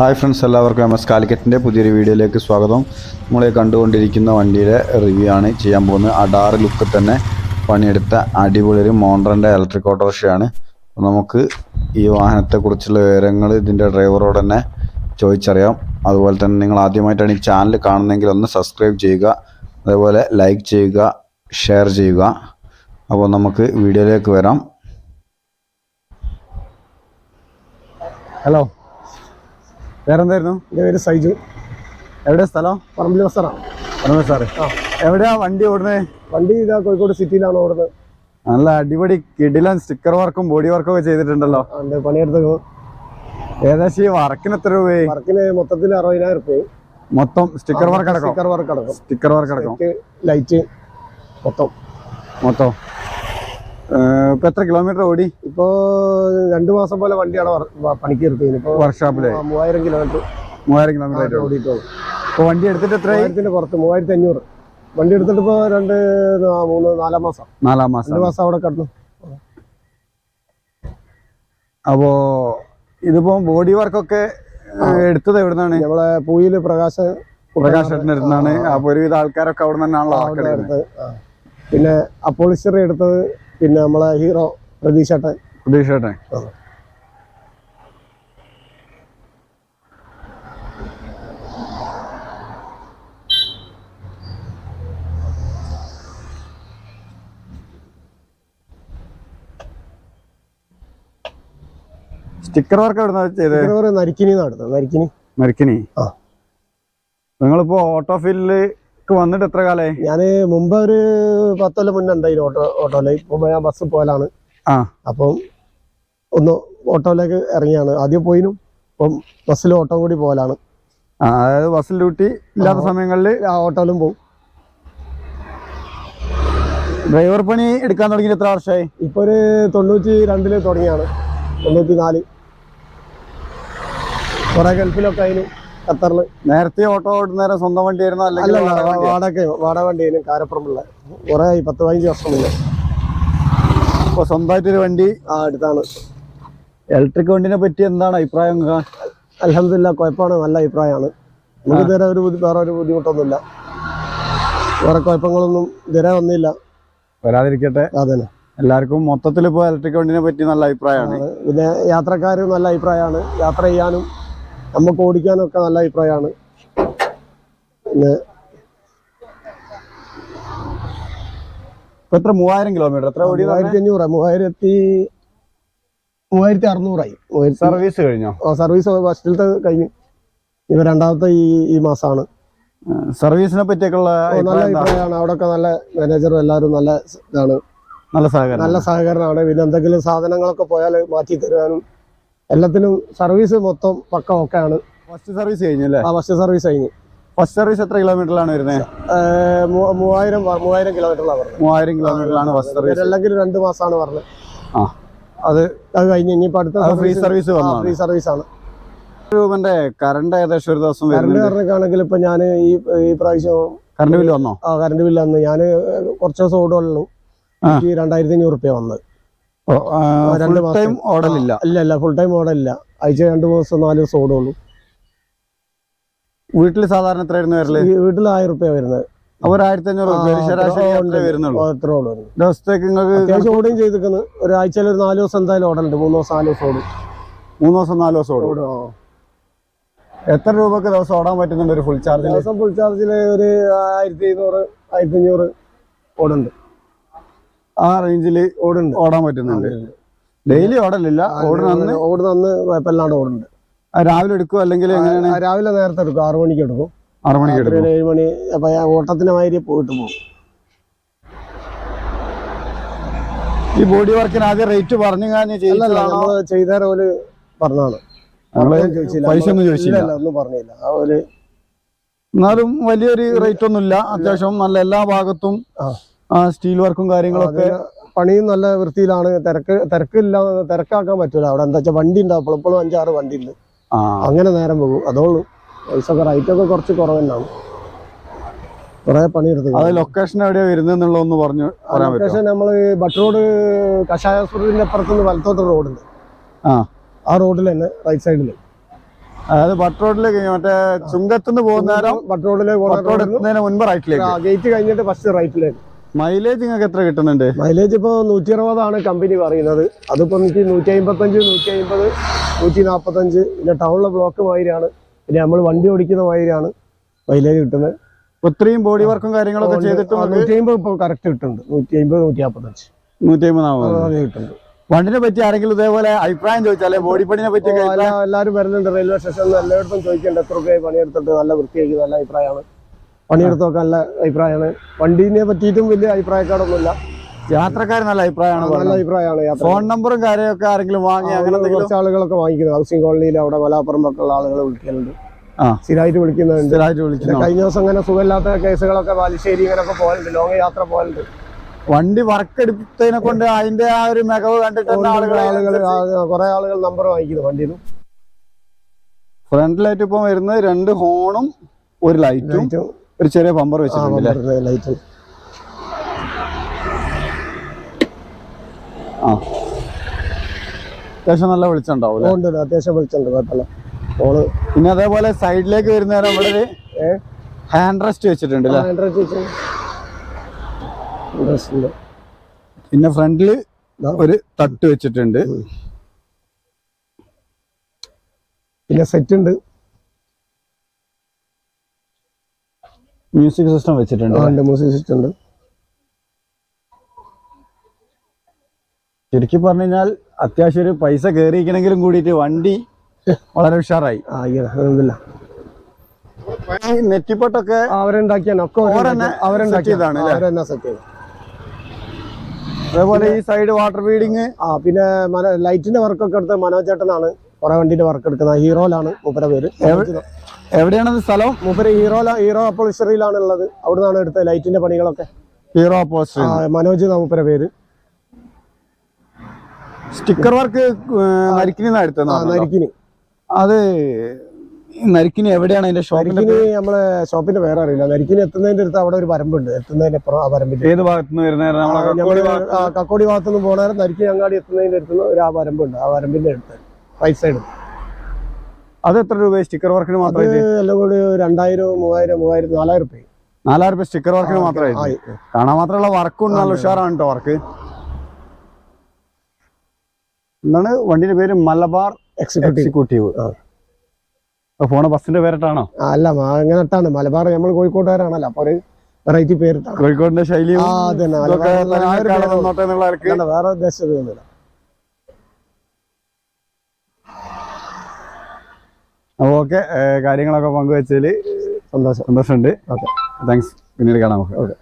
Hi friends എല്ലാവർക്കും M S കാലിക്കറ്റിന്റെ പുതിയൊരു വീഡിയോയിലേക്ക് സ്വാഗതം. നമ്മളെ കണ്ടുകൊണ്ടിരിക്കുന്ന വണ്ടിയുടെ റിവ്യൂ ആണ് ചെയ്യാൻ പോകുന്നത്. അഡാറ് ലുക്ക് തന്നെ പണിയെടുത്ത അടിപൊളി ഒരു മോണ്ടറിന്റെ ഇലക്ട്രിക് ഓട്ടോറിക്ഷയാണ് നമുക്ക് ഈ വാഹനത്തെക്കുറിച്ചുള്ള വിവരങ്ങൾ ഇതിന്റെ ഡ്രൈവറോട് തന്നെ ചോദിച്ചറിയാം. അതുപോലെ തന്നെ നിങ്ങൾ ആദ്യമായിട്ടാണ് ഈ ചാനൽ കാണുന്നതെങ്കിൽ ഒന്ന് സബ്സ്ക്രൈബ് ചെയ്യുക അതേപോലെ ലൈക്ക് ചെയ്യുക ഷെയർ ചെയ്യുക. അപ്പോൾ നമുക്ക് വീഡിയോയിലേക്ക് വരാം. ഹലോ വേറെന്തായിരുന്നു? എന്റെ പേര് സൈജു. എവിടെ സ്ഥലം? പറമ്പിൽ ബസ്സറാണ് പറഞ്ഞോ സാറ് എവിടെയാ വണ്ടി ഓടുന്നത് വണ്ടി ഇതാ കോഴിക്കോട് സിറ്റിയിലാണ് ഓടുന്നത്. നല്ല അടിപൊളി കിടിലൻ സ്റ്റിക്കർ വർക്കും ബോഡി വർക്കും ഒക്കെ ചെയ്തിട്ടുണ്ടല്ലോ. പണിയെടുത്തു ഏകദേശം ഈ വർക്കിന് എത്ര രൂപയായി? വർക്കിന് മൊത്തത്തിൽ അറുപതിനായിരം റുപ്യ മൊത്തം സ്റ്റിക്കർ വർക്ക് അടക്കം? സ്റ്റിക്കർ വർക്ക് അടക്കം. സ്റ്റിക്കർ വർക്ക് അടക്കം? ലൈറ്റ് മൊത്തം. മൊത്തം. ഇപ്പൊ എത്ര കിലോമീറ്റർ ഓടി? ഇപ്പോ രണ്ടു മാസം പോലെ വണ്ടിയാണ് പണിക്ക് എടുത്തത് ഇപ്പൊ വർക്ക്ഷോപ്പിൽ. മൂവായിരം കിലോമീറ്റർ. മൂവായിരം കിലോമീറ്റർ ഓടിയിട്ടുള്ളൂ. ഇപ്പൊ വണ്ടി എടുത്തിട്ട് എത്ര ആയിരത്തിന്റെ പുറത്ത് മൂവായിരത്തി അഞ്ഞൂറ് വണ്ടി എടുത്തിട്ട് ഇപ്പൊ രണ്ട് മൂന്ന് നാലാം മാസം. നാലാം രണ്ട് മാസം മാസം അവിടെ കിടന്നു. അപ്പോ ഇതിപ്പോ ബോഡി വർക്കൊക്കെ ഒക്കെ എടുത്തത് എവിടുന്നാണ്? നമ്മളെ പൂയിൽ പ്രകാശ് അടുത്തുനിന്നാണ് അപ്പൊ ഒരുവിധ ആൾക്കാരൊക്കെ അവിടെ നിന്നാണല്ലോ. പിന്നെ അപ്പോളിസ്റ്ററി എടുത്തത് പിന്നെ നമ്മളെ ഹീറോ പ്രതീക്ഷേട്ടൻ. പ്രതീക്ഷേട്ടൻ. സ്റ്റിക്കർ വർക്ക് എവിടെ ചെയ്ത്? ഇവർ നരിക്കിനി. നരിക്കിനി? മരിക്കണി ആ. നിങ്ങളിപ്പോ ഓട്ടോ ഫീൽഡിലേക്ക് വന്നിട്ട് എത്ര കാലായി? ഞാൻ മുമ്പ് ഒരു പത്തൊല്ലം മുന്നേ ഉണ്ടായിരുന്നു ഓട്ടോ ഓട്ടോയിൽ മുമ്പ് ഞാൻ ബസ് പോലാണ് ആ. അപ്പം ഒന്ന് ഓട്ടോയിലേക്ക് ഇറങ്ങിയാണ്. ആദ്യം പോയിനും. ഇപ്പം ബസ്സിൽ ഓട്ടോ കൂടി പോലാണ് ആ, അതായത് ബസ്സിൽ ഡ്യൂട്ടി ഇല്ലാത്ത സമയങ്ങളിൽ ആ ഓട്ടോയിലും പോകും ഡ്രൈവർ പണി എടുക്കാൻ തുടങ്ങി എത്ര വർഷമായി ഇപ്പൊ ഒരു തൊണ്ണൂറ്റി രണ്ടിൽ തുടങ്ങിയാണ്. തൊണ്ണൂറ്റി നാല് കുറെ ഗൾഫിലൊക്കെ അതിന് ഖത്തറിൽ. നേരത്തെ ഓട്ടോ ഓടുന്നേരം സ്വന്തം വണ്ടി ആയിരുന്നു അല്ലെങ്കിൽ വാടക? വാടക വണ്ടിയായിരുന്നു കാരപ്പുറമുള്ള. കുറെ ആയി പത്ത് പതിനഞ്ച് വർഷമില്ല അപ്പൊ സ്വന്തമായിട്ടൊരു വണ്ടി ആ അടുത്താണ്. ഇലക്ട്രിക് വണ്ടിനെ പറ്റി എന്താണ് അഭിപ്രായം? അലഹമില്ല കുഴപ്പമാണ്. നല്ല അഭിപ്രായമാണ്. നമുക്ക് ഇതുവരെ ഒരു വേറെ ഒരു ബുദ്ധിമുട്ടൊന്നുമില്ല. വേറെ കുഴപ്പങ്ങളൊന്നും ഇതുവരെ വന്നില്ല. വരാതിരിക്കട്ടെ. അതന്നെ. എല്ലാവർക്കും മൊത്തത്തിൽ ഇപ്പോൾ ഇലക്ട്രിക് വണ്ടിനെ പറ്റി നല്ല അഭിപ്രായമാണ്. പിന്നെ യാത്രക്കാരും നല്ല അഭിപ്രായമാണ്. യാത്ര ചെയ്യാനും നമുക്ക് ഓടിക്കാനൊക്കെ നല്ല അഭിപ്രായമാണ്. പിന്നെ എത്ര? മൂവായിരം കിലോമീറ്റർ. എത്ര ഓടി മൂവായിരത്തി അഞ്ഞൂറ് മൂവായിരത്തി മൂവായിരത്തി അറുന്നൂറായി സർവീസ് കഴിഞ്ഞോ? സർവീസ് ഫസ്റ്റിലത്തെ കഴിഞ്ഞ്. ഇവ രണ്ടാമത്തെ ഈ ഈ മാസമാണ് സർവീസിനെ പറ്റിയൊക്കെയുള്ള നല്ല അഭിപ്രായമാണ് അവിടെ അഭിപ്രായമാണ്. അവിടെയൊക്കെ നല്ല മാനേജറും എല്ലാവരും നല്ല ഇതാണ്. നല്ല സഹകരണം. നല്ല സഹകരണമാണ് പിന്നെ എന്തെങ്കിലും സാധനങ്ങളൊക്കെ പോയാൽ മാറ്റി തരാനും എല്ലാത്തിനും സർവീസ് മൊത്തം പക്ക ഒക്കെയാണ് ഫസ്റ്റ് സർവീസ് കഴിഞ്ഞു അല്ലേ ആ ഫസ്റ്റ് സർവീസ് കഴിഞ്ഞ്. ഫസ്റ്റ് സർവീസ് എത്ര കിലോമീറ്ററിലാണ് വരുന്നത് മൂവായിരം മൂവായിരം കിലോമീറ്ററിലാണ് പറഞ്ഞത്. മൂവായിരം കിലോമീറ്ററിലാണ് ഫസ്റ്റ് സർവീസ് അല്ലെങ്കിൽ രണ്ട് മാസമാണ് പറഞ്ഞത്. ആ. അത് അത് കഴിഞ്ഞ് ഇനിയിപ്പോൾ അടുത്ത ഫ്രീ സർവീസ് ഫ്രീ സർവീസ് ആണ്. രൂപന്റെ കറണ്ട് ഏകദേശം ഒരു ദിവസം കറണ്ട് കാരണക്കാണെങ്കിൽ ഇപ്പൊ ഞാൻ ഈ ഈ പ്രാവശ്യം കറണ്ട് ബില്ല് വന്നോ? ആ കറണ്ട് ബില്ല് വന്നു ഞാൻ കുറച്ച് ദിവസം ഓടുകയുള്ളൂ രണ്ടായിരത്തി അഞ്ഞൂറ് റുപ്യ വന്നത് ഫുൾ ടൈം മാസം. ഓടലില്ല. ഇല്ല ഇല്ല ഫുൾ ടൈം ഓടലില്ല. ആഴ്ച രണ്ട് ദിവസം നാല് ദിവസം ഓടുള്ളൂ. വീട്ടിൽ സാധാരണ എത്രയായിരുന്നു വരുന്നത് വീട്ടിൽ ആയിരം റുപ്യ വരുന്നത്. അപ്പൊ ഒരു ആയിരത്തി അഞ്ഞൂറ് ശരാശരി അത്രേ എത്ര ഓടും ദിവസത്തേക്ക് നിങ്ങൾക്ക് അത്യാവശ്യം ഓടുകയും ചെയ്തിരിക്കുന്നത് ഒരാഴ്ചയിൽ ഒരു നാല് ദിവസം എന്തായാലും ഓടലുണ്ട്. മൂന്ന് ദിവസം നാല് ദിവസം ഓടും. മൂന്ന് ദിവസം നാല് ദിവസം ഓടും. എത്ര രൂപക്ക് ദിവസം ഓടാൻ പറ്റുന്നുണ്ട് ഒരു ഫുൾ ചാർജ് ദിവസം ഫുൾ ചാർജിൽ ഒരു ആയിരത്തി ഇരുന്നൂറ് ആയിരത്തി അഞ്ഞൂറ് ഓടുണ്ട് ആ റേഞ്ചിൽ ഓടുന്നുണ്ട്. ഓടാൻ പറ്റുന്നുണ്ട്. ഡെയിലി ഓടലില്ല. ഓടുന്ന ഓടുന്ന അന്ന് കുഴപ്പമില്ലാണ്ട് ഓടുന്നുണ്ട്. രാവിലെ എടുക്കും അല്ലെങ്കിൽ എങ്ങനെയാണ്? രാവിലെ നേരത്തെ എടുക്കും. ആറു മണിക്ക് എടുക്കും. ആറു മണിക്ക് എടുക്കും. ഏഴ് മണി അപ്പൊ ഓട്ടത്തിന് മാതിരി പോയിട്ട് പോകും. ഈ ബോഡി വർക്കിന് ആദ്യം റേറ്റ് പറഞ്ഞു പറഞ്ഞാണ് നമ്മൾ ചോദിച്ചില്ല. പൈസ ഒന്നും ചോദിച്ചില്ല. ഒന്നും പറഞ്ഞില്ല. ആ ഒരു എന്നാലും വലിയൊരു റേറ്റ് ഒന്നുമില്ല. അത്യാവശ്യം നല്ല എല്ലാ ഭാഗത്തും. സ്റ്റീൽ വർക്കും കാര്യങ്ങളൊക്കെ. പണിയും നല്ല വൃത്തിയിലാണ്. തിരക്ക് തിരക്കില്ല തിരക്കാക്കാൻ പറ്റൂല. അവിടെ എന്താ വെച്ചാൽ വണ്ടി ഉണ്ടാവും. ഇപ്പോഴും അഞ്ചാറ് വണ്ടി ഉണ്ട് അങ്ങനെ നേരം പോകും. അതോളൂ പൈസ റൈറ്റ് ഒക്കെ കുറച്ച് കുറവ് തന്നെയാണ് കുറെ പണിയെടുത്ത്. അത് ലൊക്കേഷൻ എവിടെയാ വരുന്നത് ഒന്ന് പറഞ്ഞു ലൊക്കേഷൻ നമ്മൾ ബട്ട് റോഡ് കഷായസ്പുരത്തിന്റെ അപ്പുറത്തുനിന്ന് വലത്തോട്ട് റോഡുണ്ട്. ആ. ആ റോഡിൽ തന്നെ റൈറ്റ് സൈഡിൽ അതായത് ബട്ട് റോഡിലേക്ക് മറ്റേ ചുങ്കത്തുനിന്ന് പോകുന്ന നേരം ബട്ട് റോഡിലേക്ക് ബട്ട് റോഡ് എത്തുന്നതിന് മുൻപ് റൈറ്റിലേക്ക് ഗേറ്റ് കഴിഞ്ഞിട്ട് ഫസ്റ്റ് റൈറ്റിലേക്ക് മൈലേജ് നിങ്ങൾക്ക് എത്ര കിട്ടുന്നുണ്ട്? മൈലേജ് ഇപ്പോൾ നൂറ്റി അറുപതാണ് കമ്പനി പറയുന്നത്. അതിപ്പോൾ എനിക്ക് നൂറ്റി അമ്പത്തഞ്ച് നൂറ്റി അമ്പത് നൂറ്റി നാൽപ്പത്തഞ്ച് പിന്നെ ടൗണിലെ ബ്ലോക്ക് മാതിരിയാണ്. പിന്നെ നമ്മൾ വണ്ടി ഓടിക്കുന്ന മാതിരിയാണ് മൈലേജ് കിട്ടുന്നത്. ഒത്തിരിയും ബോഡി വർക്കും കാര്യങ്ങളൊക്കെ ചെയ്തിട്ട് നൂറ്റി അമ്പത് ഇപ്പോൾ കറക്റ്റ് കിട്ടുന്നുണ്ട്. നൂറ്റി അമ്പത് നൂറ്റി നാൽപ്പത്തഞ്ച് നൂറ്റി അമ്പത് അത് കിട്ടുന്നുണ്ട്. വണ്ടിനെ പറ്റി ആരെങ്കിലും ഇതേപോലെ അഭിപ്രായം ചോദിച്ചാലേ ബോഡി പണിനെ പറ്റി എല്ലാവരും വരുന്നുണ്ട്. റെയിൽവേ സ്റ്റേഷനിൽ എല്ലായിടത്തും ചോദിക്കേണ്ട. എത്ര രൂപയായി പണിയെടുത്തിട്ട്? നല്ല വൃത്തിയാക്കി നല്ല അഭിപ്രായമാണ്. പണിയെടുത്തൊക്കെ നല്ല അഭിപ്രായമാണ്. വണ്ടീനെ പറ്റിയിട്ടും വലിയ അഭിപ്രായക്കാരൊന്നുമില്ല. യാത്രക്കാർ നല്ല അഭിപ്രായമാണ് നല്ല അഭിപ്രായമാണ് ഫോൺ നമ്പറും കാര്യമൊക്കെ ആരെങ്കിലും വാങ്ങി അങ്ങനെ കുറച്ച് ആളുകളൊക്കെ വാങ്ങിക്കുന്നത്. ഹൗസിംഗ് കോളനിയിൽ അവിടെ മലാപ്പുറമ്പൊക്കെ ഉള്ള ആളുകൾ വിളിക്കലുണ്ട്. ആ. സ്ഥിരമായിട്ട് വിളിക്കുന്നുണ്ട്. സ്ഥിരമായിട്ട് വിളിക്കുന്നു. കഴിഞ്ഞ ദിവസം അങ്ങനെ സുഖമില്ലാത്ത കേസുകളൊക്കെ ബാലുശ്ശേരി ഇങ്ങനെയൊക്കെ പോകലുണ്ട്. ലോങ് യാത്ര പോകലുണ്ട്. വണ്ടി വർക്ക് എടുത്തതിനെ കൊണ്ട് അതിന്റെ ആ ഒരു മികവ് കണ്ടിട്ട് ആളുകൾ ആളുകൾ കുറെ ആളുകൾ നമ്പർ വാങ്ങിക്കുന്നു വണ്ടിയിൽ ഫ്രണ്ടിലായിട്ട് ഇപ്പൊ വരുന്നത് രണ്ട് ഹോണും ഒരു ലൈറ്റും. ഒരു ചെറിയ പമ്പർ വെച്ചിട്ടുണ്ട് ലൈറ്റ് ആ. അത്യാവശ്യം നല്ല വെളിച്ചുണ്ടാവും അത്യാവശ്യം വെളിച്ചുണ്ട് കുഴപ്പമില്ല. ഓൾ പിന്നെ അതേപോലെ സൈഡിലേക്ക് വരുന്ന നേരം ഇവിടെ ഒരു ഹാൻഡ് റെസ്റ്റ് വെച്ചിട്ടുണ്ട് പിന്നെ ഫ്രണ്ടിൽ ഒരു തട്ട് വെച്ചിട്ടുണ്ട്. പിന്നെ സെറ്റ് ഉണ്ട്. മ്യൂസിക് സിസ്റ്റം വെച്ചിട്ടുണ്ട് ഉണ്ട് മ്യൂസിക് സിസ്റ്റം ഉണ്ട്. ചുരുക്കി പറഞ്ഞു കഴിഞ്ഞാൽ അത്യാവശ്യം ഒരു പൈസ കയറിയിരിക്കണെങ്കിലും കൂടിയിട്ട് വണ്ടി വളരെ ഉഷാറായി. നെറ്റിപ്പൊട്ടൊക്കെ അതേപോലെ ഈ സൈഡ് വാട്ടർ ഫീഡിങ്. ആ പിന്നെ ലൈറ്റിന്റെ വർക്കൊക്കെ എടുത്ത് മനോജേട്ടനാണ് കുറെ വണ്ടിന്റെ വർക്ക് എടുക്കുന്നത്. ഹീറോയിലാണ് മൂപ്പര പേര്. എവിടെയാണ് സ്ഥലം? മൂപ്പര് ഹീറോ ഹീറോ അപ്പോളിസ്റ്ററിയിലാണ് ഉള്ളത് അവിടെ നിന്നാണ് എടുത്തത് ലൈറ്റിന്റെ പണികളൊക്കെ. ഹീറോ പോസ്റ്റർ മനോജ് മൂപ്പര പേര്. Sticker work Narikkuni Narikkuni. അത് നരിക്കിനി എവിടെയാണ് അതിന്റെ ഷോപ്പിന്റെ നരിക്കിനി നമ്മളെ ഷോപ്പിന്റെ പേര് അറിയില്ല. നരിക്കിനി എത്തുന്നതിന്റെ അടുത്ത് അവിടെ ഒരു വരമ്പുണ്ട്. എത്തുന്നതിന്റെ അപ്പുറം ആ വരമ്പിന്റെ ഏത് ഭാഗത്ത് വരുന്ന? കക്കോടി ഭാഗത്തുനിന്ന് പോണ നരിക്കിനി അങ്ങാടി എത്തുന്നതിന്റെ അടുത്ത് ഒരു ആ വരമ്പുണ്ട്. ആ വരമ്പിന്റെ അടുത്ത്. റൈറ്റ് സൈഡ് അത് എത്ര രൂപ സ്റ്റിക്കർ വർക്കിന് മാത്രമേ എല്ലാം കൂടി രണ്ടായിരം മൂവായിരം മൂവായിരം നാലായിരം രൂപ നാലായിരം രൂപ സ്റ്റിക്കർ വർക്കിന് മാത്രമായി. കാണാൻ മാത്രമുള്ള വർക്കും നല്ല ഉഷാറാണ് കേട്ടോ വർക്ക് എന്താണ് വണ്ടിന്റെ പേര്? മലബാർ എക്സിക്യൂട്ടീവ്. ഫോണ് ബസ്സിന്റെ പേരിട്ടാണോ? അല്ല അങ്ങനെട്ടാണ് അങ്ങനെ മലബാർ നമ്മൾ കോഴിക്കോട്ടുകാരാണല്ലോ അപ്പൊ ഒരു വെറൈറ്റി പേരിട്ടാണ്. കോഴിക്കോടിന്റെ ശൈലി വേറെ അതന്നെ ഇതൊക്കെ മലബാർ ആ ഒരു തനിമയൊക്കെ പേര് നിന്നോട്ടെ എന്നുള്ള നിലയ്ക്ക് അല്ലാണ്ട് വേറെ ഓക്കെ കാര്യങ്ങളൊക്കെ പങ്കുവെച്ചതിൽ സന്തോഷം സന്തോഷമുണ്ട്. ഓക്കെ താങ്ക്സ് പിന്നീട് കാണാം. നമുക്ക് ഓക്കെ